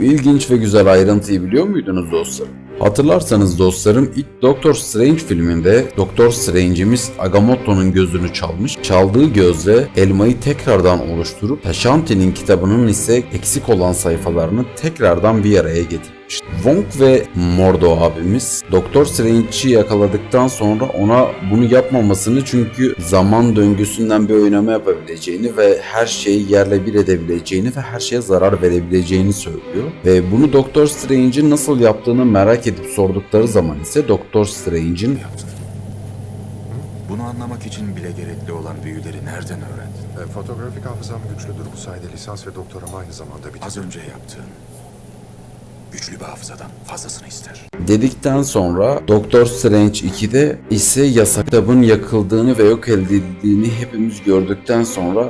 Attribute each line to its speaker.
Speaker 1: Bu ilginç ve güzel ayrıntıyı biliyor muydunuz dostlarım? Hatırlarsanız dostlarım ilk Doctor Strange filminde Doktor Strange'imiz Agamotto'nun gözünü çalmış. Çaldığı gözle elmayı tekrardan oluşturup Ashanti'nin kitabının ise eksik olan sayfalarını tekrardan bir araya getirmiş. Wong ve Mordo abimiz Doktor Strange'i yakaladıktan sonra ona bunu yapmamasını çünkü zaman döngüsünden bir oynama yapabileceğini ve her şeyi yerle bir edebileceğini ve her şeye zarar verebileceğini söylüyor. Ve bunu Doktor Strange'in nasıl yaptığını merak edip sordukları zaman ise Doktor Strange'in
Speaker 2: Bunu anlamak için bile gerekli olan büyüleri nereden öğrendin?
Speaker 3: E, Fotoğrafik hafızam güçlüdür. Bu sayede lisans ve doktoramı aynı zamanda bitirdim.
Speaker 2: Az önce yaptığın güçlü bir hafızadan fazlasını ister.
Speaker 1: dedikten sonra Doktor Strange 2'de ise yasak kitabın yakıldığını ve yok edildiğini hepimiz gördükten sonra